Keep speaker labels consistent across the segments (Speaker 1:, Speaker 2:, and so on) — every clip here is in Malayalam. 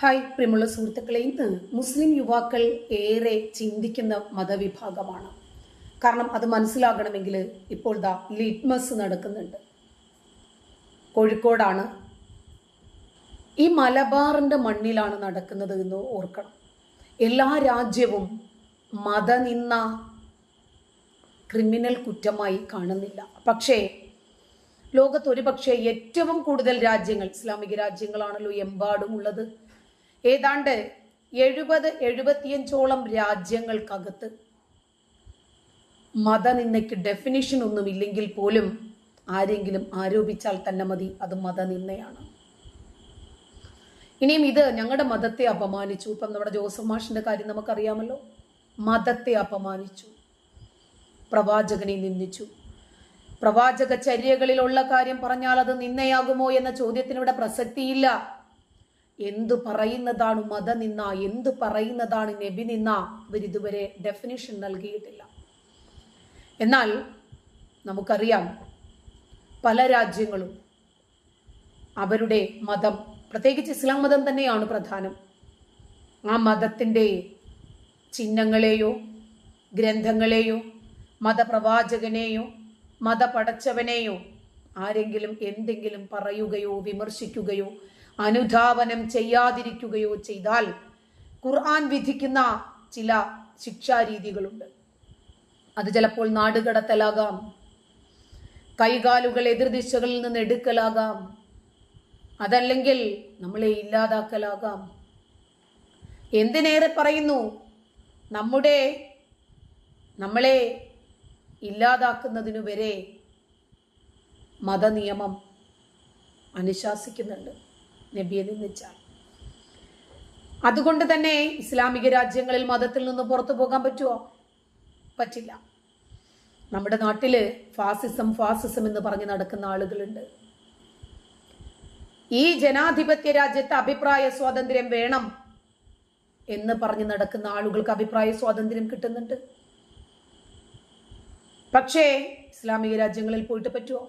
Speaker 1: ഹായ് പ്രിയമുള്ള സുഹൃത്തുക്കളെ ഇന്ന് മുസ്ലിം യുവാക്കൾ ഏറെ ചിന്തിക്കുന്ന മതവിഭാഗമാണ്. കാരണം അത് മനസ്സിലാകണമെങ്കിൽ ഇപ്പോൾ ദാ ലിറ്റ്മസ് നടക്കുന്നുണ്ട്. കോഴിക്കോടാണ്. ഈ മലബാറിന്റെ മണ്ണിലാണ് നടക്കുന്നത് എന്ന് ഓർക്കണം. എല്ലാ രാജ്യവും മതനിന്ന ക്രിമിനൽ കുറ്റമായി കാണുന്നില്ല. പക്ഷേ ലോകത്ത് ഒരുപക്ഷെ ഏറ്റവും കൂടുതൽ രാജ്യങ്ങൾ ഇസ്ലാമിക രാജ്യങ്ങളാണല്ലോ എമ്പാടും ഉള്ളത്. ഏതാണ്ട് എഴുപത് എഴുപത്തിയഞ്ചോളം രാജ്യങ്ങൾക്കകത്ത്. മതനിന്ദയ്ക്ക് ഡെഫിനിഷൻ ഒന്നുമില്ലെങ്കിൽ പോലും ആരെങ്കിലും ആരോപിച്ചാൽ തന്നെ മതി അത് മതനിന്ദയാണ്. ഇനിയും ഇത് ഞങ്ങളുടെ മതത്തെ അപമാനിച്ചു. ഇപ്പം നമ്മുടെ ജോസഫ് മാഷിന്റെ കാര്യം നമുക്കറിയാമല്ലോ. മതത്തെ അപമാനിച്ചു. പ്രവാചകനെ നിന്ദിച്ചു. പ്രവാചക ചര്യകളിലുള്ള കാര്യം പറഞ്ഞാൽ അത് നിന്നയാകുമോ എന്ന ചോദ്യത്തിനിവിടെ പ്രസക്തിയില്ല. എന്തു പറയുന്നതാണ് മത നിന്ന എന്തു പറയുന്നതാണ് നബി നിന്ന ഇവരിതുവരെ ഡെഫിനിഷൻ നൽകിയിട്ടില്ല. എന്നാൽ നമുക്കറിയാം പല രാജ്യങ്ങളും അവരുടെ മതം പ്രത്യേകിച്ച് ഇസ്ലാം മതം തന്നെയാണ് പ്രധാനം. ആ മതത്തിന്റെ ചിഹ്നങ്ങളെയോ ഗ്രന്ഥങ്ങളെയോ മതപ്രവാചകനെയോ മതപടച്ചവനെയോ ആരെങ്കിലും എന്തെങ്കിലും പറയുകയോ വിമർശിക്കുകയോ അനുധാവനം ചെയ്യാതിരിക്കുകയോ ചെയ്താൽ ഖുർആൻ വിധിക്കുന്ന ചില ശിക്ഷാരീതികളുണ്ട്. അത് ചിലപ്പോൾ നാടുകടത്തലാകാം. കൈകാലുകൾ എതിർദിശകളിൽ നിന്ന് എടുക്കലാകാം. അതല്ലെങ്കിൽ നമ്മളെ ഇല്ലാതാക്കലാകാം. എന്തിനേറെ പറയുന്നു? നമ്മുടെ നമ്മളെ ഇല്ലാതാക്കുന്നതിനു വരെ മതനിയമം അനുശാസിക്കുന്നുണ്ട്. നബിയെ നിന്നിച്ചാൽ അതുകൊണ്ട് തന്നെ ഇസ്ലാമിക രാജ്യങ്ങളിൽ മതത്തിൽ നിന്ന് പുറത്തു പോകാൻ പറ്റുമോ പറ്റില്ല. നമ്മുടെ നാട്ടിൽ ഫാസിസം ഫാസിസം എന്ന് പറഞ്ഞ് നടക്കുന്ന ആളുകളുണ്ട്. ഈ ജനാധിപത്യ രാജ്യത്ത് അഭിപ്രായ സ്വാതന്ത്ര്യം വേണം എന്ന് പറഞ്ഞ് നടക്കുന്ന ആളുകൾക്ക് അഭിപ്രായ സ്വാതന്ത്ര്യം കിട്ടുന്നുണ്ട്. പക്ഷേ ഇസ്ലാമിക രാജ്യങ്ങളിൽ പോയിട്ട് പറ്റുമോ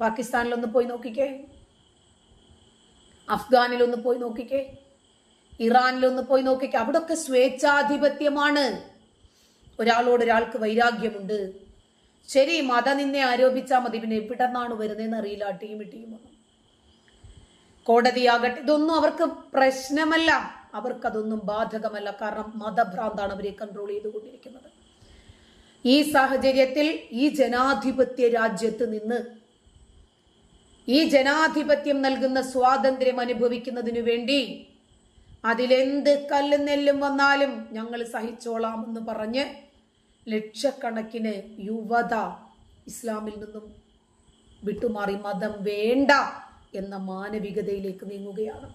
Speaker 1: പാകിസ്ഥാനിലൊന്ന് പോയി നോക്കിക്കേ. അഫ്ഗാനിലൊന്ന് പോയി നോക്കിക്കേ. ഇറാനിലൊന്ന് പോയി നോക്കിക്കേ. അവിടൊക്കെ സ്വേച്ഛാധിപത്യമാണ്. ഒരാളോട് ഒരാൾക്ക് വൈരാഗ്യമുണ്ട്. ശരി മതനിന്നെ ആരോപിച്ചാൽ മതി. പിന്നെ എവിടെ നിന്നാണ് വരുന്നതെന്ന് അറിയില്ല. ടീം ഇട്ടിയും കോടതിയാകട്ടെ. ഇതൊന്നും അവർക്ക് പ്രശ്നമല്ല. അവർക്കതൊന്നും ബാധകമല്ല. കാരണം മതഭ്രാന്താണ് അവരെ കൺട്രോൾ ചെയ്തുകൊണ്ടിരിക്കുന്നത്. ഈ സാഹചര്യത്തിൽ ഈ ജനാധിപത്യ രാജ്യത്ത് നിന്ന് ഈ ജനാധിപത്യം നൽകുന്ന സ്വാതന്ത്ര്യം അനുഭവിക്കുന്നതിനു വേണ്ടി അതിലെന്ത് കല്ലും നെല്ലും വന്നാലും ഞങ്ങൾ സഹിച്ചോളാമെന്ന് പറഞ്ഞ് ലക്ഷക്കണക്കിന് യുവത ഇസ്ലാമിൽ നിന്നും വിട്ടുമാറി മതം വേണ്ട എന്ന മാനവികതയിലേക്ക് നീങ്ങുകയാണ്.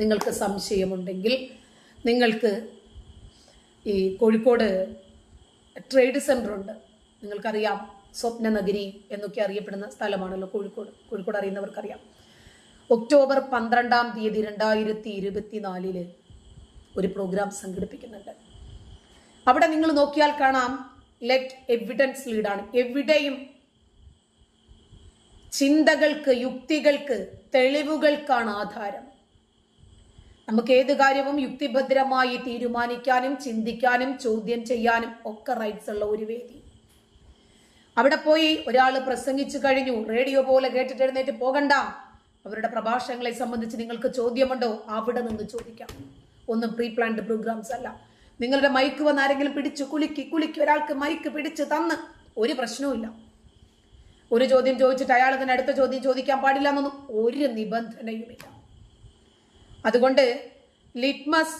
Speaker 1: നിങ്ങൾക്ക് സംശയമുണ്ടെങ്കിൽ നിങ്ങൾക്ക് ഈ കോഴിക്കോട് ട്രേഡ് സെന്ററുണ്ട് നിങ്ങൾക്കറിയാം സ്വപ്ന നഗരി എന്നൊക്കെ അറിയപ്പെടുന്ന സ്ഥലമാണല്ലോ കോഴിക്കോട്. കോഴിക്കോട് അറിയുന്നവർക്കറിയാം. ഒക്ടോബർ പന്ത്രണ്ടാം തീയതി രണ്ടായിരത്തി ഇരുപത്തിനാലിൽ ഒരു പ്രോഗ്രാം സംഘടിപ്പിക്കുന്നുണ്ട്. അവിടെ നിങ്ങൾ നോക്കിയാൽ കാണാം. ലെറ്റ് എവിഡൻസ് ലീഡാണ് എവിടെയും ചിന്തകൾക്ക് യുക്തികൾക്ക് തെളിവുകൾക്കാണ് ആധാരം. നമുക്ക് ഏത് കാര്യവും യുക്തിഭദ്രമായി തീരുമാനിക്കാനും ചിന്തിക്കാനും ചോദ്യം ചെയ്യാനും ഒക്കെ റൈറ്റ്സ് ഉള്ള ഒരു വേദി. അവിടെ പോയി ഒരാൾ പ്രസംഗിച്ചു കഴിഞ്ഞു. റേഡിയോ പോലെ കേട്ടിട്ട് എഴുന്നേറ്റ് പോകണ്ട. അവരുടെ പ്രഭാഷണങ്ങളെ സംബന്ധിച്ച് നിങ്ങൾക്ക് ചോദ്യമുണ്ടോ? അവിടെ നിന്ന് ചോദിക്കാം. ഒന്നും പ്രീ പ്ലാൻഡ് പ്രോഗ്രാംസ് അല്ല. നിങ്ങളുടെ മൈക്ക് വന്ന് ആരെങ്കിലും പിടിച്ച് കുലുക്കി കുലുക്കി ഒരാൾക്ക് മൈക്ക് പിടിച്ച് തന്ന് ഒരു പ്രശ്നവുമില്ല ഒരു ചോദ്യം ചോദിച്ചിട്ട് അയാൾ തന്നെ അടുത്ത ചോദ്യം ചോദിക്കാൻ പാടില്ല എന്നൊന്നും ഒരു നിബന്ധനയുമില്ല അതുകൊണ്ട് ലിറ്റ്മസ്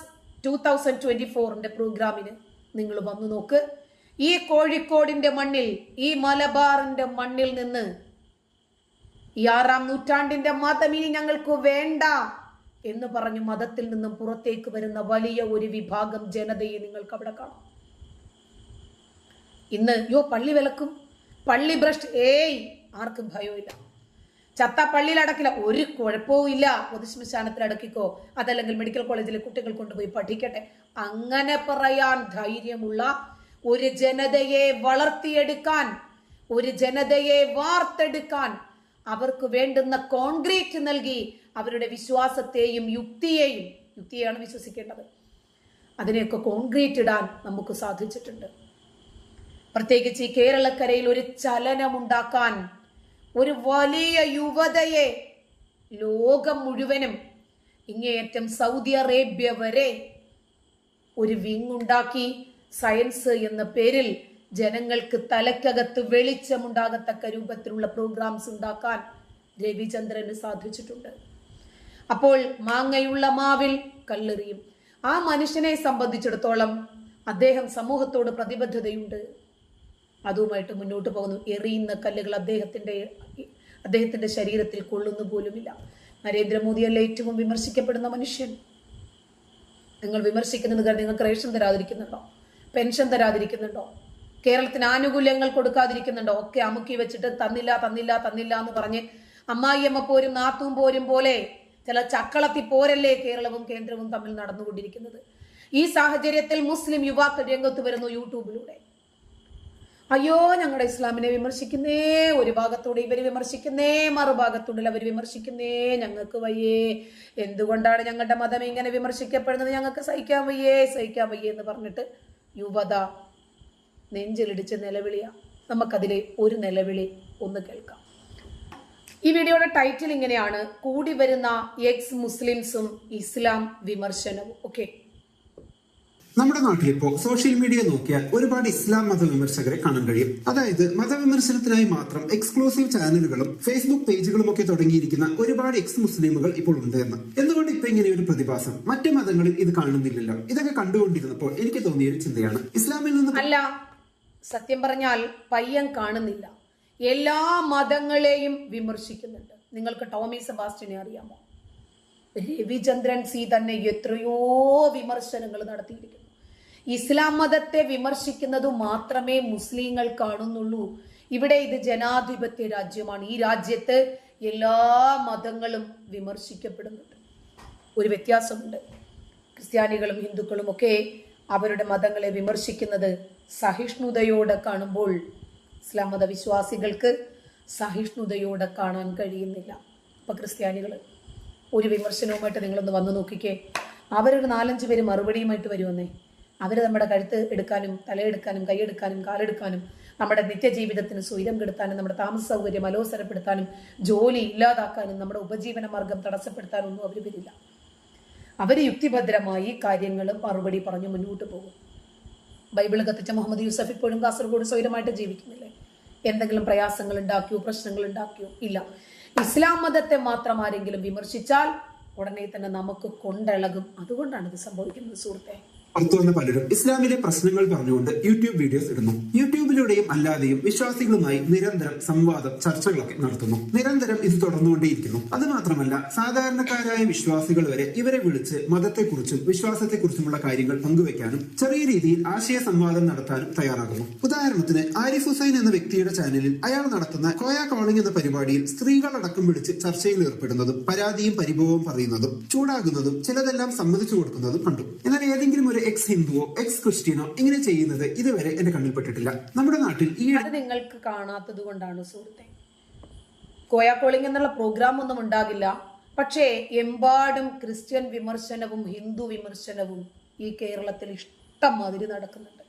Speaker 1: ടു തൗസൻഡ് ട്വന്റി ഫോറിന്റെ പ്രോഗ്രാമിന് നിങ്ങൾ വന്നു നോക്ക്. ഈ കോഴിക്കോടിന്റെ മണ്ണിൽ ഈ മലബാറിന്റെ മണ്ണിൽ നിന്ന് ഈ ആറാം നൂറ്റാണ്ടിന്റെ മതം ഇനി ഞങ്ങൾക്ക് വേണ്ട എന്ന് പറഞ്ഞു മതത്തിൽ നിന്നും പുറത്തേക്ക് വരുന്ന വലിയ ഒരു വിഭാഗം ജനതയെ നിങ്ങൾക്ക് അവിടെ കാണാം. ഇന്ന് യോ പള്ളി വിലക്കും? പള്ളി ഭ്രഷ്ട്? ഏയ് ആർക്കും ഭയമില്ല ചത്ത പള്ളിയിൽ അടക്കില്ല. ഒരു കുഴപ്പവും ഇല്ല. പൊതുശ്മശാനത്തിൽ അടക്കിക്കോ അതല്ലെങ്കിൽ മെഡിക്കൽ കോളേജിലെ കുട്ടികൾ കൊണ്ടുപോയി പഠിക്കട്ടെ. അങ്ങനെ പറയാൻ ധൈര്യമുള്ള ഒരു ജനതയെ വളർത്തിയെടുക്കാൻ ഒരു ജനതയെ വാർത്തെടുക്കാൻ അവർക്ക് വേണ്ടുന്ന കോൺക്രീറ്റ് നൽകി അവരുടെ വിശ്വാസത്തെയും യുക്തിയെയും യുക്തിയാണ് വിശ്വസിക്കേണ്ടത്. അതിനെയൊക്കെ കോൺക്രീറ്റ് ഇടാൻ നമുക്ക് സാധിച്ചിട്ടുണ്ട്. പ്രത്യേകിച്ച് ഈ കേരളക്കരയിൽ ഒരു ചലനമുണ്ടാക്കാൻ ഒരു വലിയ യുവതയെ ലോകം മുഴുവനും ഇങ്ങേയറ്റം സൗദി അറേബ്യ വരെ ഒരു വിങ് ഉണ്ടാക്കി സയൻസ് എന്ന പേരിൽ ജനങ്ങൾക്ക് തലക്കകത്ത് വെളിച്ചമുണ്ടാകത്തക്ക രൂപത്തിലുള്ള പ്രോഗ്രാംസ് ഉണ്ടാക്കാൻ രവിചന്ദ്രന് സാധിച്ചിട്ടുണ്ട്. അപ്പോൾ മാങ്ങയുള്ള മാവിൽ കല്ലെറിയും. ആ മനുഷ്യനെ സംബന്ധിച്ചിടത്തോളം അദ്ദേഹം സമൂഹത്തോട് പ്രതിബദ്ധതയുണ്ട്. അതുമായിട്ട് മുന്നോട്ട് പോകുന്നു. എറിയുന്ന കല്ലുകൾ അദ്ദേഹത്തിന്റെ അദ്ദേഹത്തിന്റെ ശരീരത്തിൽ കൊള്ളുന്നു പോലുമില്ല. നരേന്ദ്രമോദിയല്ല ഏറ്റവും വിമർശിക്കപ്പെടുന്ന മനുഷ്യൻ. നിങ്ങൾ വിമർശിക്കുന്നത് നിങ്ങൾക്ക് റേഷൻ തരാതിരിക്കുന്നുണ്ടോ? പെൻഷൻ തരാതിരിക്കുന്നുണ്ടോ? കേരളത്തിന് ആനുകൂല്യങ്ങൾ കൊടുക്കാതിരിക്കുന്നുണ്ടോ? ഒക്കെ അമുക്കി വെച്ചിട്ട് തന്നില്ല തന്നില്ല തന്നില്ല എന്ന് പറഞ്ഞ് അമ്മായിയമ്മ പോരും നാത്തും പോരും പോലെ ചില ചക്കളത്തി പോരല്ലേ കേരളവും കേന്ദ്രവും തമ്മിൽ നടന്നുകൊണ്ടിരിക്കുന്നത്? ഈ സാഹചര്യത്തിൽ മുസ്ലിം യുവാക്കൾ രംഗത്ത് വരുന്നു യൂട്യൂബിലൂടെ. അയ്യോ ഞങ്ങളുടെ ഇസ്ലാമിനെ വിമർശിക്കുന്നേ ഒരു ഭാഗത്തൂടെ ഇവർ വിമർശിക്കുന്നേ മറുഭാഗത്തൂടെ അവർ വിമർശിക്കുന്നേ ഞങ്ങൾക്ക് വയ്യേ. എന്തുകൊണ്ടാണ് ഞങ്ങളുടെ മതം ഇങ്ങനെ വിമർശിക്കപ്പെടുന്നത്? ഞങ്ങൾക്ക് സഹിക്കാൻ വയ്യേ സഹിക്കാൻ വയ്യേ എന്ന് പറഞ്ഞിട്ട് യുവത നെഞ്ചിലിടിച്ച് നിലവിളിയാണ് നമുക്കതിലെ ഒരു നിലവിളി ഒന്ന് കേൾക്കാം. ഈ വീഡിയോയുടെ ടൈറ്റിൽ ഇങ്ങനെയാണ്. കൂടി വരുന്ന എക്സ് മുസ്ലിംസും ഇസ്ലാം വിമർശനവും. ഓക്കെ?
Speaker 2: നമ്മുടെ നാട്ടിലിപ്പോ സോഷ്യൽ മീഡിയ നോക്കിയാൽ ഒരുപാട് ഇസ്ലാം മത വിമർശകരെ കാണാൻ കഴിയും. അതായത് മതവിമർശനത്തിനായി മാത്രം എക്സ്ക്ലൂസീവ് ചാനലുകളും ഫേസ്ബുക്ക് പേജുകളും ഒക്കെ തുടങ്ങിയിരിക്കുന്ന ഒരുപാട് എക്സ് മുസ്ലിമുകൾ ഇപ്പോൾ ഉണ്ട് എന്ന്. എന്തുകൊണ്ട് ഇപ്പൊ ഇങ്ങനെ ഒരു പ്രതിഭാസം? മറ്റു മതങ്ങളിൽ ഇത് കാണുന്നില്ലല്ലോ. ഇതൊക്കെ കണ്ടുകൊണ്ടിരുന്നപ്പോൾ എനിക്ക് തോന്നിയ ഒരു ചിന്തയാണ്. ഇസ്ലാമിൽ നിന്ന്
Speaker 1: അല്ല സത്യം പറഞ്ഞാൽ പയ്യൻ കാണുന്നില്ല. എല്ലാ മതങ്ങളെയും വിമർശിക്കുന്നുണ്ട്. നിങ്ങൾക്ക് ടോമി സെബാസ്റ്റിനെ അറിയാമോ? രവിചന്ദ്രൻ സി തന്നെ എത്രയോ വിമർശനങ്ങൾ നടത്തിയിരിക്കുന്നു. ഇസ്ലാം മതത്തെ വിമർശിക്കുന്നത് മാത്രമേ മുസ്ലിങ്ങൾ കാണുന്നുള്ളൂ. ഇവിടെ ഇത് ജനാധിപത്യ രാജ്യമാണ്. ഈ രാജ്യത്ത് എല്ലാ മതങ്ങളും വിമർശിക്കപ്പെടുന്നുണ്ട്. ഒരു വ്യത്യാസമുണ്ട്. ക്രിസ്ത്യാനികളും ഹിന്ദുക്കളും ഒക്കെ അവരുടെ മതങ്ങളെ വിമർശിക്കുന്നത് സഹിഷ്ണുതയോടെ കാണുമ്പോൾ ഇസ്ലാം മതവിശ്വാസികൾക്ക് സഹിഷ്ണുതയോടെ കാണാൻ കഴിയുന്നില്ല. അപ്പൊ ക്രിസ്ത്യാനികൾ ഒരു വിമർശനവുമായിട്ട് നിങ്ങളൊന്ന് വന്നു നോക്കിക്കേ. അവരൊരു നാലഞ്ച് പേര് മറുപടിയുമായിട്ട് വരുമെന്നേ. അവർ നമ്മുടെ കഴുത്ത് എടുക്കാനും തലയെടുക്കാനും കൈയെടുക്കാനും കാലെടുക്കാനും നമ്മുടെ നിത്യജീവിതത്തിന് സ്വൈരം കെടുത്താനും നമ്മുടെ താമസ സൗകര്യം അലോസരപ്പെടുത്താനും ജോലി ഇല്ലാതാക്കാനും നമ്മുടെ ഉപജീവന മാർഗം തടസ്സപ്പെടുത്താനും ഒന്നും അവർ വരില്ല. അവർ യുക്തിഭദ്രമായി കാര്യങ്ങൾ മറുപടി പറഞ്ഞ് മുന്നോട്ട് പോകും. ബൈബിൾ കത്തിച്ച മുഹമ്മദ് യൂസഫ് ഇപ്പോഴും കാസർഗോഡ് സ്വൈരമായിട്ട് ജീവിക്കുന്നില്ലേ? എന്തെങ്കിലും പ്രയാസങ്ങൾ ഉണ്ടാക്കിയോ പ്രശ്നങ്ങൾ ഉണ്ടാക്കിയോ? ഇല്ല. ഇസ്ലാം മതത്തെ മാത്രം ആരെങ്കിലും വിമർശിച്ചാൽ ഉടനെ തന്നെ നമുക്ക് കൊണ്ടിളകും. അതുകൊണ്ടാണ് ഇത് സംഭവിക്കുന്നത് സുഹൃത്തെ.
Speaker 2: പുറത്തു വന്ന പലരും ഇസ്ലാമിലെ പ്രശ്നങ്ങൾ പറഞ്ഞുകൊണ്ട് യൂട്യൂബ് വീഡിയോസ് ഇടുന്നു. യൂട്യൂബിലൂടെയും അല്ലാതെയും വിശ്വാസികളുമായി നിരന്തരം സംവാദം ചർച്ചകളൊക്കെ നടത്തുന്നു. നിരന്തരം ഇത് തുടർന്നുകൊണ്ടേയിരിക്കുന്നു. അത് മാത്രമല്ല സാധാരണക്കാരായ വിശ്വാസികൾ വരെ ഇവരെ വിളിച്ച് മതത്തെക്കുറിച്ചും വിശ്വാസത്തെക്കുറിച്ചുമുള്ള കാര്യങ്ങൾ പങ്കുവെക്കാനും ചെറിയ രീതിയിൽ ആശയ സംവാദം നടത്താനും തയ്യാറാകുന്നു. ഉദാഹരണത്തിന് ആരിഫ് ഹുസൈൻ എന്ന വ്യക്തിയുടെ ചാനലിൽ അയാൾ നടത്തുന്ന കോയ കോളിംഗ് എന്ന പരിപാടിയിൽ സ്ത്രീകളടക്കം വിളിച്ച് ചർച്ചയിൽ ഏർപ്പെടുന്നതും പരാതിയും പരിഭവവും പറയുന്നതും ചൂടാകുന്നതും ചിലതെല്ലാം സമ്മതിച്ചു കൊടുക്കുന്നതും കണ്ടു. എന്നാൽ ഏതെങ്കിലും ഒരു എക്സ് ഹിന്ദുവോ എക്സ് ക്രിസ്ത്യനോ ഇങ്ങനെ ചെയ്യുന്നത് ഇതുവരെ എന്റെ കണ്ണിൽപ്പെട്ടിട്ടില്ല നമ്മുടെ നാട്ടിൽ ഈ
Speaker 1: അത് നിങ്ങൾക്ക് കാണാത്തത് കൊണ്ടാണ് സുഹൃത്തെ. കോയ കോളിംഗ് എന്നുള്ള പ്രോഗ്രാം ഒന്നും ഉണ്ടാകില്ല. പക്ഷേ എമ്പാടും ക്രിസ്ത്യൻ വിമർശനവും ഹിന്ദു വിമർശനവും ഈ കേരളത്തിൽ ഇഷ്ടം മാതിരി നടക്കുന്നുണ്ട്.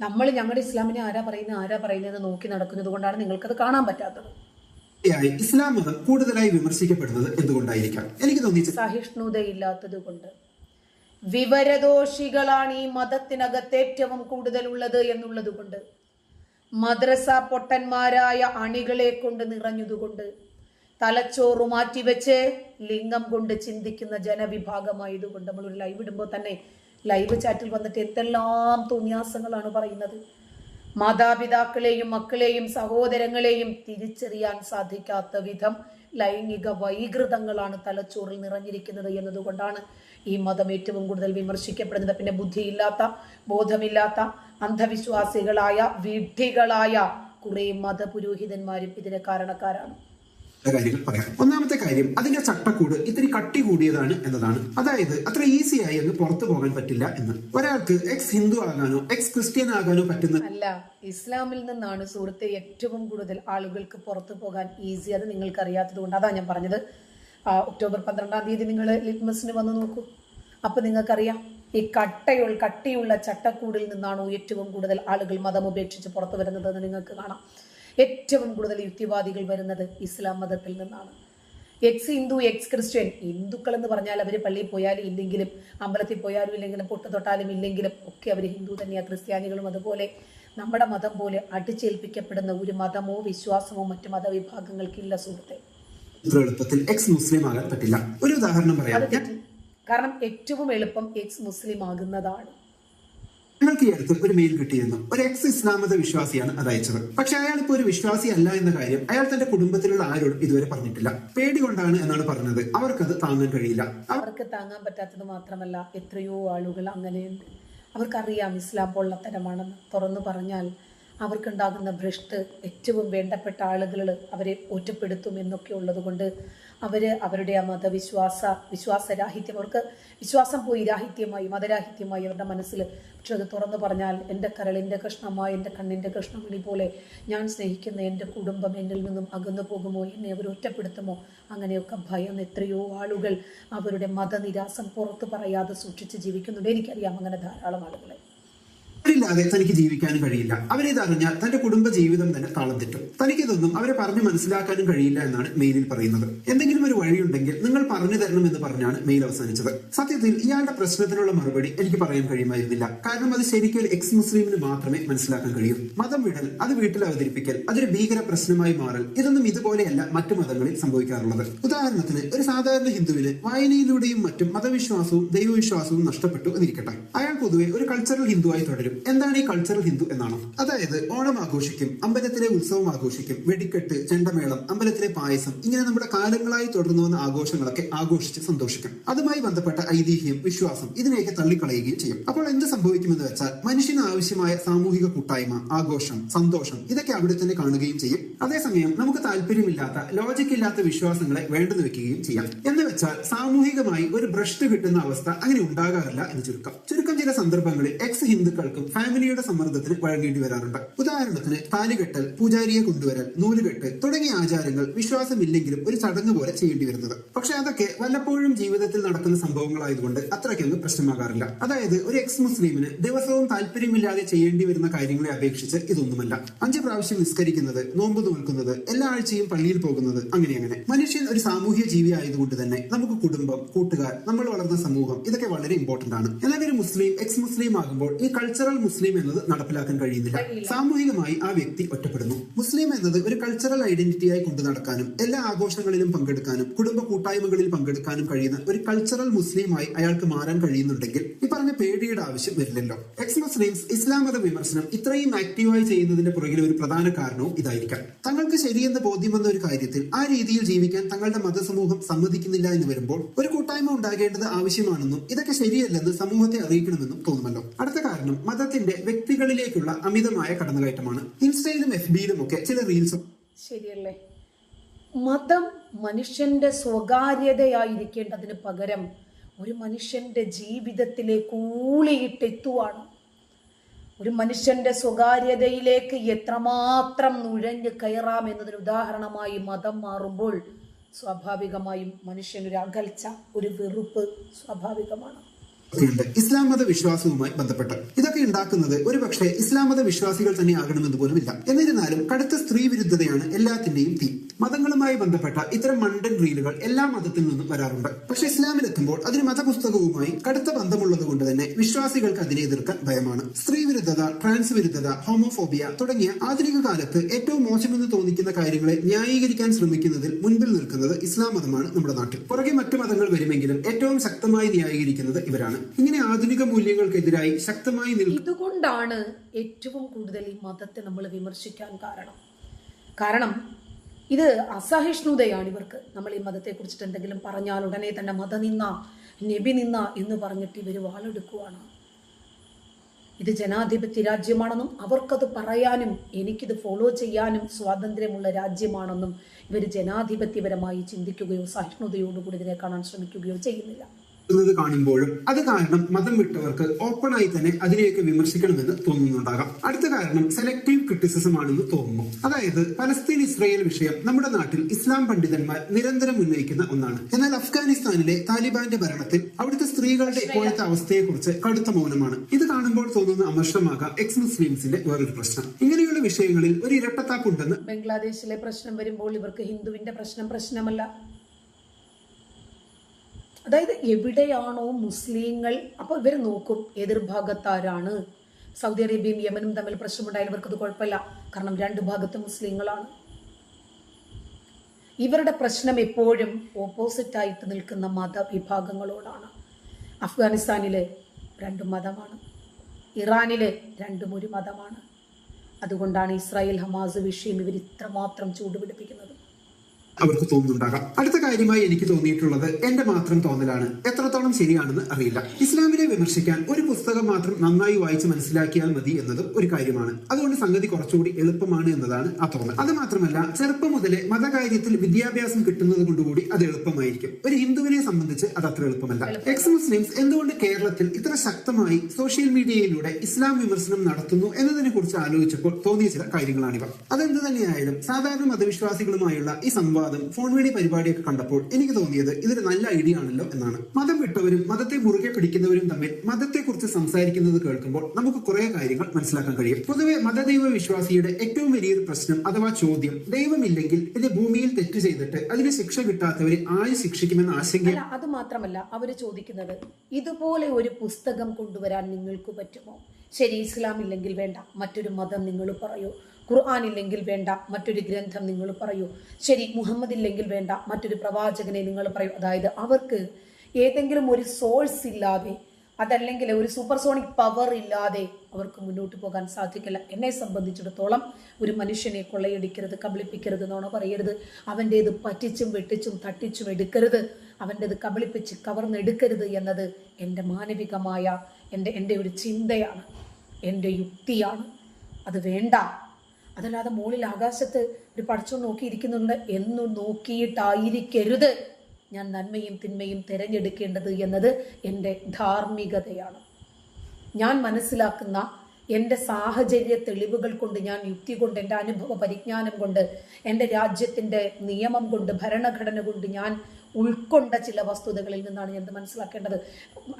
Speaker 1: നമ്മൾ ഞങ്ങളുടെ ഇസ്ലാമിനെ ആരാ പറയുന്നത് ആരാ പറയുന്നത് നോക്കി നടക്കുന്നത് കൊണ്ടാണ് നിങ്ങൾക്കത് കാണാൻ പറ്റാത്തത്.
Speaker 2: ഇസ്ലാം മതം കൂടുതലായി വിമർശിക്കപ്പെടുന്നത് എന്തുകൊണ്ടായിരിക്കാം? എനിക്ക് തോന്നി
Speaker 1: സഹിഷ്ണുതയില്ലാത്തത് കൊണ്ട്. വിവരദോഷികളാണ് ഈ മതത്തിനകത്ത് ഏറ്റവും കൂടുതൽ ഉള്ളത് എന്നുള്ളത് കൊണ്ട് മദ്രസ പൊട്ടന്മാരായ അണികളെ കൊണ്ട് നിറഞ്ഞതുകൊണ്ട് തലച്ചോറ് മാറ്റിവെച്ച് ലിംഗം കൊണ്ട് ചിന്തിക്കുന്ന ജനവിഭാഗമായതുകൊണ്ട് നമ്മൾ ഒരു ലൈവ് ഇടുമ്പോൾ തന്നെ ലൈവ് ചാറ്റിൽ വന്നിട്ട് എന്തെല്ലാം തോന്നിയാസങ്ങളാണ് പറയുന്നത്. മാതാപിതാക്കളെയും മക്കളെയും സഹോദരങ്ങളെയും തിരിച്ചറിയാൻ സാധിക്കാത്ത വിധം ലൈംഗിക വൈകൃതങ്ങളാണ് തലച്ചോറിൽ നിറഞ്ഞിരിക്കുന്നത് എന്നതുകൊണ്ടാണ് ഈ മതം ഏറ്റവും കൂടുതൽ വിമർശിക്കപ്പെടുന്നത്. പിന്നെ ബുദ്ധിയില്ലാത്ത ബോധമില്ലാത്ത അന്ധവിശ്വാസികളായ വിഡ്ഢികളായ കുറെ മതപുരോഹിതന്മാരും ഇതിന് കാരണക്കാരാണ്.
Speaker 2: കാര്യങ്ങൾ പറയാം. ഒന്നാമത്തെ കാര്യം അതിന്റെ ചട്ടക്കൂട് ഇത്തിരി കട്ടി കൂടിയതാണ് എന്നതാണ്. അതായത് അത്ര ഈസിയായി അങ്ങ് പുറത്തു പോകാൻ പറ്റില്ല എന്ന്. ഒരാൾക്ക് എക്സ് ഹിന്ദു ആകാനോ എക്സ് ക്രിസ്ത്യൻ ആകാനോ പറ്റുന്ന
Speaker 1: അല്ല ഇസ്ലാമിൽ നിന്നാണ് സുഹൃത്തെ ഏറ്റവും കൂടുതൽ ആളുകൾക്ക് പുറത്തു പോകാൻ ഈസി. അത് നിങ്ങൾക്ക് അറിയാത്തത് കൊണ്ട് അതാ ഞാൻ പറഞ്ഞത്. ഒക്ടോബർ പന്ത്രണ്ടാം തീയതി നിങ്ങൾ ലിറ്റ്മസിന് വന്ന് നോക്കൂ. അപ്പം നിങ്ങൾക്കറിയാം ഈ കട്ടയുള്ള കട്ടിയുള്ള ചട്ടക്കൂടിൽ നിന്നാണോ ഏറ്റവും കൂടുതൽ ആളുകൾ മതം ഉപേക്ഷിച്ച് പുറത്തു വരുന്നതെന്ന് നിങ്ങൾക്ക് കാണാം. ഏറ്റവും കൂടുതൽ യുക്തിവാദികൾ വരുന്നത് ഇസ്ലാം മതത്തിൽ നിന്നാണ്. എക്സ് ഹിന്ദു എക്സ് ക്രിസ്ത്യൻ ഹിന്ദുക്കൾ എന്ന് പറഞ്ഞാൽ അവർ പള്ളിയിൽ പോയാലും ഇല്ലെങ്കിലും അമ്പലത്തിൽ പോയാലും ഇല്ലെങ്കിലും പൊട്ട് തൊട്ടാലും ഇല്ലെങ്കിലും ഒക്കെ അവർ ഹിന്ദു തന്നെയാണ് ക്രിസ്ത്യാനികളും അതുപോലെ. നമ്മുടെ മതം പോലെ അടിച്ചേൽപ്പിക്കപ്പെടുന്ന ഒരു മതമോ വിശ്വാസമോ മറ്റു മതവിഭാഗങ്ങൾക്കില്ല സുഹൃത്തെ.
Speaker 2: ഇത്ര എളുപ്പത്തിൽ എക്സ് മുസ്ലിം ആകാൻ പറ്റില്ല. ഒരു ഉദാഹരണം പറയാം.
Speaker 1: കാരണം ഏറ്റവും എളുപ്പം എക്സ് മുസ്ലിം ആകുന്നതാണ്
Speaker 2: നിങ്ങൾക്ക് ഈ അടുത്ത് ഒരു മെയിൽ കിട്ടിയിരുന്നു. ഒരു എക്സ് ഇസ്ലാമത വിശ്വാസിയാണ് അത് അയച്ചത്. പക്ഷെ അയാൾ ഇപ്പോൾ ഒരു വിശ്വാസി അല്ല എന്ന കാര്യം അയാൾ തന്റെ കുടുംബത്തിലുള്ള ആരോടും ഇതുവരെ പറഞ്ഞിട്ടില്ല. പേടി കൊണ്ടാണ് എന്നാണ് പറഞ്ഞത്. അവർക്കത് താങ്ങാൻ കഴിയില്ല.
Speaker 1: അവർക്ക് താങ്ങാൻ പറ്റാത്തത് മാത്രമല്ല എത്രയോ ആളുകൾ അങ്ങനെയുണ്ട്. അവർക്കറിയാം ഇസ്ലാം പൊള്ളത്തരമാണെന്ന്. തുറന്നു പറഞ്ഞാൽ അവർക്കുണ്ടാകുന്ന ഭ്രഷ്ട് ഏറ്റവും വേണ്ടപ്പെട്ട ആളുകൾ അവരെ ഒറ്റപ്പെടുത്തും എന്നൊക്കെ ഉള്ളതുകൊണ്ട് അവർ അവരുടെ ആ മതവിശ്വാസ വിശ്വാസരാഹിത്യം അവർക്ക് വിശ്വാസം പോയി രാഹിത്യമായി മതരാഹിത്യമായി അവരുടെ മനസ്സിൽ. പക്ഷെ അത് തുറന്നു പറഞ്ഞാൽ എന്റെ കരളിന്റെ കഷ്ണമായ എന്റെ കണ്ണിന്റെ കഷ്ണമണി പോലെ ഞാൻ സ്നേഹിക്കുന്ന എന്റെ കുടുംബം എന്നിൽ നിന്നും അകന്നു പോകുമോ? എന്നെ അവർ ഒറ്റപ്പെടുത്തുമോ? അങ്ങനെയൊക്കെ ഭയം എത്രയോ ആളുകൾ അവരുടെ മതനിരാസം പുറത്തു പറയാതെ സൂക്ഷിച്ച് ജീവിക്കുന്നുണ്ട്. എനിക്കറിയാം അങ്ങനെ ധാരാളം ആളുകളെ.
Speaker 2: അവരില്ലാതെ തനിക്ക് ജീവിക്കാനും കഴിയില്ല. അവരിത് അറിഞ്ഞാൽ തന്റെ കുടുംബ ജീവിതം തന്നെ താളം തനിക്കിതൊന്നും അവരെ പറഞ്ഞു മനസ്സിലാക്കാനും കഴിയില്ല എന്നാണ് മെയിലിൽ പറയുന്നത്. എന്തെങ്കിലും ഒരു വഴിയുണ്ടെങ്കിൽ നിങ്ങൾ പറഞ്ഞു തരണം എന്ന് പറഞ്ഞാണ് മെയിൽ അവസാനിച്ചത്. സത്യത്തിൽ ഇയാളുടെ പ്രശ്നത്തിനുള്ള മറുപടി എനിക്ക് പറയാൻ കഴിയുമായിരുന്നില്ല. കാരണം അത് ശരിക്കും എക്സ് മുസ്ലിമിന് മാത്രമേ മനസ്സിലാക്കാൻ കഴിയൂ. മതം വിടൽ അത് വീട്ടിൽ അവതരിപ്പിക്കൽ അതൊരു ഭീകര പ്രശ്നമായി മാറൽ ഇതൊന്നും ഇതുപോലെയല്ല മറ്റു മതങ്ങളിൽ സംഭവിക്കാറുള്ളത്. ഉദാഹരണത്തിന് ഒരു സാധാരണ ഹിന്ദുവിന് വായനയിലൂടെയും മറ്റും മതവിശ്വാസവും ദൈവവിശ്വാസവും നഷ്ടപ്പെട്ടു എന്നിരിക്കട്ടെ. അയാൾ പൊതുവെ ഒരു കൾച്ചറൽ ഹിന്ദുവായി തുടരും. എന്താണ് ഈ കൾച്ചറൽ ഹിന്ദു എന്നാണ്? അതായത് ഓണം ആഘോഷിക്കും അമ്പലത്തിലെ ഉത്സവം ആഘോഷിക്കും വെടിക്കെട്ട് ചെണ്ടമേളം അമ്പലത്തിലെ പായസം ഇങ്ങനെ നമ്മുടെ കാലങ്ങളായി തുടർന്നു വന്ന ആഘോഷങ്ങളൊക്കെ ആഘോഷിച്ച് സന്തോഷിക്കും അതുമായി ബന്ധപ്പെട്ട ഐതിഹ്യം വിശ്വാസം ഇതിനെയൊക്കെ തള്ളിക്കളയുകയും ചെയ്യും. അപ്പോൾ എന്ത് സംഭവിക്കുമെന്ന് വെച്ചാൽ മനുഷ്യന് ആവശ്യമായ സാമൂഹിക കൂട്ടായ്മ ആഘോഷം സന്തോഷം ഇതൊക്കെ അവിടെ തന്നെ കാണുകയും ചെയ്യും. അതേസമയം നമുക്ക് താല്പര്യമില്ലാത്ത ലോജിക് ഇല്ലാത്ത വിശ്വാസങ്ങളെ വേണ്ടെന്ന് വെക്കുകയും ചെയ്യാം. എന്ന് വെച്ചാൽ സാമൂഹികമായി ഒരു ഭ്രഷ്ട് കിട്ടുന്ന അവസ്ഥ അങ്ങനെ ഉണ്ടാകാറില്ല എന്ന് ചുരുക്കം. ചുരുക്കം ചില സന്ദർഭങ്ങളിൽ എക്സ് ഹിന്ദുക്കൾക്കും ഫാമിലിയുടെ സമ്മർദ്ദത്തിന് വഴങ്ങേണ്ടി വരാറുണ്ട്. ഉദാഹരണത്തിന് താലികെട്ടൽ പൂജാരിയെ കൊണ്ടുവരൽ നൂലുകെട്ട് തുടങ്ങിയ ആചാരങ്ങൾ വിശ്വാസമില്ലെങ്കിലും ഒരു ചടങ്ങ് പോലെ ചെയ്യേണ്ടി വരുന്നത്. പക്ഷെ അതൊക്കെ വല്ലപ്പോഴും ജീവിതത്തിൽ നടക്കുന്ന സംഭവങ്ങളായതുകൊണ്ട് അത്രയ്ക്കൊന്നും പ്രശ്നമാകാറില്ല. അതായത് ഒരു എക്സ് മുസ്ലിമിന് ദിവസവും താല്പര്യമില്ലാതെ ചെയ്യേണ്ടി വരുന്ന കാര്യങ്ങളെ അപേക്ഷിച്ച് ഇതൊന്നുമല്ല. അഞ്ച് പ്രാവശ്യം നിസ്കരിക്കുന്നത് നോമ്പ് നോൽക്കുന്നത് എല്ലാ ആഴ്ചയും പള്ളിയിൽ പോകുന്നത് അങ്ങനെ അങ്ങനെ. മനുഷ്യൻ ഒരു സാമൂഹ്യ ജീവി ആയതുകൊണ്ട് തന്നെ നമുക്ക് കുടുംബം കൂട്ടുകാർ നമ്മൾ വളർന്ന സമൂഹം ഇതൊക്കെ വളരെ ഇമ്പോർട്ടന്റ് ആണ്. എന്നാൽ ഒരു മുസ്ലിം എക്സ് മുസ്ലിം ആകുമ്പോൾ ഈ കൾച്ചറൽ മുസ്ലിം എന്നത് നടപ്പിലാക്കാൻ കഴിയുന്നില്ല. സാമൂഹികമായി ആ വ്യക്തി ഒറ്റപ്പെടുന്നു. മുസ്ലിം എന്നത് ഒരു കൾച്ചറൽ ഐഡന്റിറ്റിയായി കൊണ്ടു നടക്കാനും എല്ലാ ആഘോഷങ്ങളിലും പങ്കെടുക്കാനും കുടുംബ കൂട്ടായ്മകളിൽ പങ്കെടുക്കാനും കഴിയുന്ന ഒരു കൾച്ചറൽ മുസ്ലിമായി അയാൾക്ക് മാറാൻ കഴിയുന്നുണ്ടെങ്കിൽ ഈ പറഞ്ഞ പേടിയുടെ ആവശ്യം വരില്ലല്ലോ. എക്സ് മുസ്ലിംസ് ഇസ്ലാം മത വിമർശനം ഇത്രയും ആക്റ്റീവായി ചെയ്യുന്നതിന്റെ പുറകിൽ ഒരു പ്രധാന കാരണവും ഇതായിരിക്കാം. തങ്ങൾക്ക് ശരിയെന്ന് ബോധ്യം വന്ന ഒരു കാര്യത്തിൽ ആ രീതിയിൽ ജീവിക്കാൻ തങ്ങളുടെ മതസമൂഹം സമ്മതിക്കുന്നില്ല എന്ന് വരുമ്പോൾ ഒരു കൂട്ടായ്മ ഉണ്ടാകേണ്ടത് ആവശ്യമാണെന്നും ഇതൊക്കെ ശരിയല്ലെന്ന് സമൂഹത്തെ അറിയിക്കണമെന്നും തോന്നുമല്ലോ. അടുത്ത കാരണം മതത്തിന്റെ വ്യക്തികളിലേക്കുള്ള അമിതമായ കടന്നുകയറ്റമാണ്. ഇൻസ്റ്റയിലും എഫ് ബിയിലും ഒക്കെ ചില റീൽസും
Speaker 1: ശരിയല്ലേ? മതം മനുഷ്യന്റെ സ്വകാര്യതയായിരിക്കേണ്ടതിന് പകരം ഒരു മനുഷ്യന്റെ ജീവിതത്തിലേക്ക് ഊളിയിട്ടെത്തുവാണ്. ഒരു മനുഷ്യന്റെ സ്വകാര്യതയിലേക്ക് എത്രമാത്രം നുഴഞ്ഞു കയറാം എന്നതിന് ഉദാഹരണമായി മതം മാറുമ്പോൾ സ്വാഭാവികമായും മനുഷ്യനൊരു അകൽച്ച ഒരു വെറുപ്പ് സ്വാഭാവികമാണ്.
Speaker 2: ഒക്കെയുണ്ട് ഇസ്ലാം മത വിശ്വാസവുമായി ബന്ധപ്പെട്ട്. ഇതൊക്കെ ഉണ്ടാക്കുന്നത് ഒരുപക്ഷെ ഇസ്ലാം മത വിശ്വാസികൾ തന്നെ ആകണമെന്ന് പോലുമില്ല. എന്നിരുന്നാലും കടുത്ത സ്ത്രീ വിരുദ്ധതയാണ് എല്ലാത്തിന്റെയും തീ. മതങ്ങളുമായി ബന്ധപ്പെട്ട ഇത്തരം മണ്ടൻ റീലുകൾ എല്ലാ മതത്തിൽ നിന്നും വരാറുണ്ട്. പക്ഷെ ഇസ്ലാമിലെത്തുമ്പോൾ അതിന് മതപുസ്തകവുമായി കടുത്ത ബന്ധമുള്ളത് കൊണ്ട് തന്നെ വിശ്വാസികൾക്ക് അതിനെ എതിർക്കാൻ ഭയമാണ്. സ്ത്രീ വിരുദ്ധത ട്രാൻസ് വിരുദ്ധത ഹോമോഫോബിയ തുടങ്ങിയ ആധുനിക കാലത്ത് ഏറ്റവും മോശമെന്ന് തോന്നിക്കുന്ന കാര്യങ്ങളെ ന്യായീകരിക്കാൻ ശ്രമിക്കുന്നതിൽ മുൻപിൽ നിൽക്കുന്നത് ഇസ്ലാം മതമാണ് നമ്മുടെ നാട്ടിൽ. പുറകെ മറ്റു മതങ്ങൾ വരുമെങ്കിലും ഏറ്റവും ശക്തമായി ന്യായീകരിക്കുന്നത് ഇവരാണ്. ഇങ്ങനെ ആധുനിക മൂല്യങ്ങൾക്കെതിരായി ശക്തമായി
Speaker 1: ഇതുകൊണ്ടാണ് ഏറ്റവും കൂടുതൽ ഈ മതത്തെ നമ്മൾ വിമർശിക്കാൻ കാരണം. കാരണം ഇത് അസഹിഷ്ണുതയാണ് ഇവർക്ക്. നമ്മൾ ഈ മതത്തെ കുറിച്ചിട്ട് എന്തെങ്കിലും പറഞ്ഞാൽ ഉടനെ തന്നെ മത നിന്ന നബി നിന്ന എന്ന് പറഞ്ഞിട്ട് ഇവർ വാളെടുക്കുവാണ്. ഇത് ജനാധിപത്യ രാജ്യമാണെന്നും അവർക്കത് പറയാനും എനിക്കിത് ഫോളോ ചെയ്യാനും സ്വാതന്ത്ര്യമുള്ള രാജ്യമാണെന്നും ഇവർ ജനാധിപത്യപരമായി ചിന്തിക്കുകയോ സഹിഷ്ണുതയോടുകൂടി ഇതിനെ കാണാൻ ശ്രമിക്കുകയോ ചെയ്യുന്നില്ല. ുന്നത്
Speaker 2: കാണുമ്പോഴും അത് കാരണം മതം വിട്ടവർക്ക് ഓപ്പണായി തന്നെ അതിനെയൊക്കെ വിമർശിക്കണമെന്ന് തോന്നുന്നുണ്ടാകാം. അടുത്ത കാരണം സെലക്ടീവ് ക്രിറ്റിസിസം ആണെന്ന് തോന്നുന്നു. അതായത് പലസ്തീൻ ഇസ്രായേൽ വിഷയം നമ്മുടെ നാട്ടിൽ ഇസ്ലാം പണ്ഡിതന്മാർ നിരന്തരം ഉന്നയിക്കുന്ന ഒന്നാണ്. എന്നാൽ അഫ്ഗാനിസ്ഥാനിലെ താലിബാന്റെ ഭരണത്തിൽ അവിടുത്തെ സ്ത്രീകളുടെ ഇപ്പോഴത്തെ അവസ്ഥയെക്കുറിച്ച് കടുത്ത മൗനമാണ്. ഇത് കാണുമ്പോൾ തോന്നുന്ന അമർഷമാകാം എക്സ് മുസ്ലിംസിന്റെ വേറൊരു പ്രശ്നം. ഇങ്ങനെയുള്ള വിഷയങ്ങളിൽ ഒരു ഇരട്ടത്താക്കുണ്ടെന്ന്
Speaker 1: ബംഗ്ലാദേശിലെ പ്രശ്നം വരുമ്പോൾ ഇവർക്ക് ഹിന്ദുവിന്റെ പ്രശ്നം പ്രശ്നമല്ല. അതായത് എവിടെയാണോ മുസ്ലിങ്ങൾ അപ്പോൾ ഇവർ നോക്കും എതിർഭാഗത്താരാണ്. സൗദി അറേബ്യയും യമനും തമ്മിൽ പ്രശ്നമുണ്ടായാലും ഇവർക്കത് കുഴപ്പമില്ല. കാരണം രണ്ട് ഭാഗത്ത് മുസ്ലിങ്ങളാണ്. ഇവരുടെ പ്രശ്നം എപ്പോഴും ഓപ്പോസിറ്റായിട്ട് നിൽക്കുന്ന മതവിഭാഗങ്ങളോടാണ്. അഫ്ഗാനിസ്ഥാനിലെ രണ്ട് മതമാണ്. ഇറാനിലെ രണ്ടും ഒരു മതമാണ്. അതുകൊണ്ടാണ് ഇസ്രായേൽ ഹമാസ് വിഷയം ഇവർ ഇത്രമാത്രം ചൂടുപിടിപ്പിക്കുന്നത്.
Speaker 2: അവർക്ക് തോന്നുന്നുണ്ടാകാം. അടുത്ത കാര്യമായി എനിക്ക് തോന്നിയിട്ടുള്ളത് എന്റെ മാത്രം തോന്നലാണ്. എത്രത്തോളം ശരിയാണെന്ന് അറിയില്ല. ഇസ്ലാമിനെ വിമർശിക്കാൻ ഒരു പുസ്തകം മാത്രം നന്നായി വായിച്ച് മനസ്സിലാക്കിയാൽ മതി എന്നതും ഒരു കാര്യമാണ്. അതുകൊണ്ട് സംഗതി കുറച്ചുകൂടി എളുപ്പമാണ് എന്നതാണ് ആ തോന്നൽ. അത് മാത്രമല്ല ചെറുപ്പം മുതലേ മതകാര്യത്തിൽ വിദ്യാഭ്യാസം കിട്ടുന്നത് കൊണ്ടുകൂടി അത് എളുപ്പമായിരിക്കും. ഒരു ഹിന്ദുവിനെ സംബന്ധിച്ച് അത് അത്ര എളുപ്പമല്ല. എക്സ് മുസ്ലിംസ് എന്തുകൊണ്ട് കേരളത്തിൽ ഇത്ര ശക്തമായി സോഷ്യൽ മീഡിയയിലൂടെ ഇസ്ലാം വിമർശനം നടത്തുന്നു എന്നതിനെ കുറിച്ച് ആലോചിച്ചപ്പോൾ തോന്നിയ ചില കാര്യങ്ങളാണിവ. അതെന്ത് തന്നെയായാലും സാധാരണ മതവിശ്വാസികളുമായുള്ള ഈ സംവാദം ഫോൺ വഴി പരിപാടിയൊക്കെ കണ്ടപ്പോൾ എനിക്ക് തോന്നിയത് ഇതൊരു നല്ല ഐഡിയ ആണല്ലോ എന്നാണ്. മതം വിട്ടവരും മതത്തെ മുറുകെ പിടിക്കുന്നവരും തമ്മിൽ മതത്തെക്കുറിച്ച് സംസാരിക്കുന്നത് കേൾക്കുമ്പോൾ നമുക്ക് കുറെ കാര്യങ്ങൾ മനസ്സിലാക്കാൻ കഴിയും. പൊതുവെ മതദൈവ വിശ്വാസിയുടെ ഏറ്റവും വലിയൊരു പ്രശ്നം അഥവാ ചോദ്യം ദൈവമില്ലെങ്കിൽ പിന്നെ ഭൂമിയിൽ തെറ്റ് ചെയ്തിട്ട് അതിന് ശിക്ഷ കിട്ടാത്തവരെ ആര് ശിക്ഷിക്കുമെന്ന ആശങ്ക?
Speaker 1: അത് മാത്രമല്ല അവർ ചോദിക്കുന്നത് ഇതുപോലെ ഒരു പുസ്തകം കൊണ്ടുവരാൻ നിങ്ങൾക്ക് പറ്റുമോ? ശരി ഇസ്ലാം ഇല്ലെങ്കിൽ വേണ്ട മറ്റൊരു മതം നിങ്ങൾ പറയൂ. ഖുർആൻ ഇല്ലെങ്കിൽ വേണ്ട മറ്റൊരു ഗ്രന്ഥം നിങ്ങൾ പറയൂ. ശരി മുഹമ്മദ് ഇല്ലെങ്കിൽ വേണ്ട മറ്റൊരു പ്രവാചകനെ നിങ്ങൾ പറയൂ. അതായത് അവർക്ക് ഏതെങ്കിലും ഒരു സോഴ്സ് ഇല്ലാതെ അതല്ലെങ്കിൽ ഒരു സൂപ്പർസോണിക് പവർ ഇല്ലാതെ അവർക്ക് മുന്നോട്ട് പോകാൻ സാധിക്കില്ല. എന്നെ സംബന്ധിച്ചിടത്തോളം ഒരു മനുഷ്യനെ കൊള്ളയടിക്കരുത് കബളിപ്പിക്കരുത് എന്നാണോ പറയരുത്. അവന്റേത് പറ്റിച്ചും വെട്ടിച്ചും തട്ടിച്ചും എടുക്കരുത്. അവന്റേത് കബളിപ്പിച്ച് കവർന്നെടുക്കരുത് എന്നത് എന്റെ മാനവികമായ എന്റെ എന്റെ ഒരു ചിന്തയാണ് എന്റെ യുക്തിയാണ്. അത് വേണ്ട. അതല്ലാതെ മുകളിൽ ആകാശത്ത് ഒരു പടച്ചോ നോക്കിയിരിക്കുന്നുണ്ട് എന്നു നോക്കിയിട്ടായിരിക്കരുത്. ഞാൻ നന്മയും തിന്മയും തിരഞ്ഞെടുക്കേണ്ടത് എന്നത് എന്റെ ധാർമ്മികതയാണ്. ഞാൻ മനസ്സിലാക്കുന്ന എന്റെ സാഹചര്യ തെളിവുകൾ കൊണ്ട് ഞാൻ യുക്തി കൊണ്ട് എന്റെ അനുഭവ പരിജ്ഞാനം കൊണ്ട് എന്റെ രാജ്യത്തിന്റെ നിയമം കൊണ്ട് ഭരണഘടന കൊണ്ട് ഞാൻ ഉൾക്കൊണ്ട ചില വസ്തുതകളിൽ നിന്നാണ് ഞാൻ മനസ്സിലാക്കേണ്ടത്.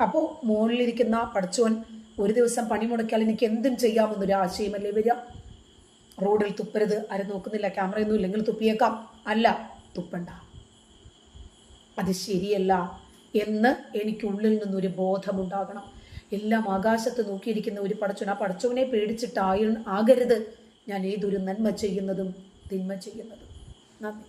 Speaker 1: അപ്പോൾ മുകളിലിരിക്കുന്ന പഠിച്ചവൻ ഒരു ദിവസം പണിമുടക്കിയാൽ എനിക്ക് എന്തും ചെയ്യാമെന്നൊരു ആശയമല്ലേ വരിക? റോഡിൽ തുപ്പരുത്. ആരും നോക്കുന്നില്ല. ക്യാമറയൊന്നും ഇല്ലെങ്കിൽ തുപ്പിയേക്കാം. അല്ല തുപ്പണ്ട. അത് ശരിയല്ല എന്ന് എനിക്കുള്ളിൽ നിന്നൊരു ബോധമുണ്ടാകണം. എല്ലാം ആകാശത്ത് നോക്കിയിരിക്കുന്ന ഒരു പടച്ചവൻ ആ പടച്ചവനെ പേടിച്ചിട്ട് ആയ ആകരുത്. ഞാൻ ഏതൊരു നന്മ ചെയ്യുന്നതും തിന്മ ചെയ്യുന്നതും. നന്ദി.